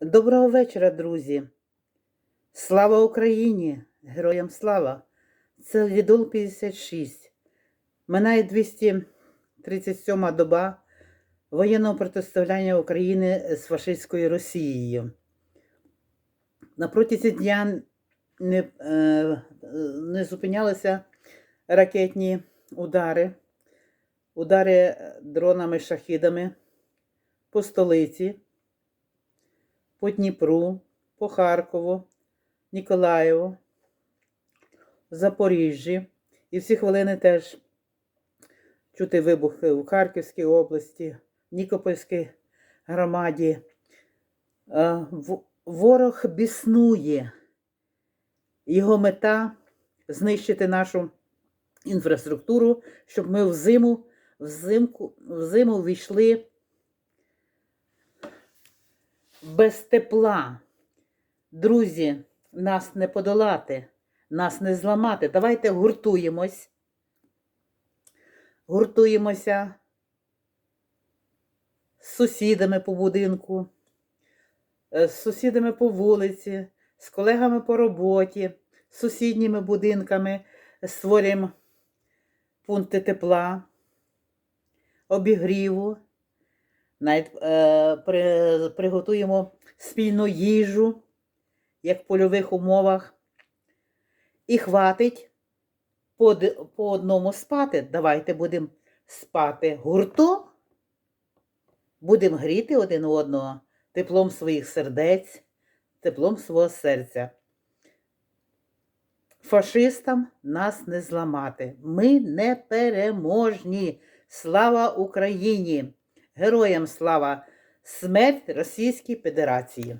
Доброго вечора, друзі! Слава Україні! Героям слава! Це Лідол 56. Минає 237 доба воєнного протистояння України з фашистською Росією. На протязі дня не, е, не зупинялися ракетні удари, удари дронами-шахідами по столиці по Дніпру, по Харкову, Ніколаєву, Запоріжжі. І всі хвилини теж чути вибухи у Харківській області, Нікопольській громаді. Е, Ворог біснує. Його мета знищити нашу інфраструктуру, щоб ми в зиму, взимку, в зиму війшли без тепла. Друзі, нас не подолати, нас не зламати. Давайте гуртуємось. Гуртуємося з сусідами по будинку, е, з сусідами по вулиці, з колегами по роботі, з сусідніми будинками створюємо пункти тепла, обігріву. Навіть е, при, приготуємо спільну їжу, як в польових умовах. І хватить по, по одному спати. Давайте будемо спати гуртом, будемо гріти один одного теплом своїх сердець, теплом свого серця. Фашистам нас не зламати. Ми не переможні. Слава Україні! Героям слава! Смерть Російській Федерації!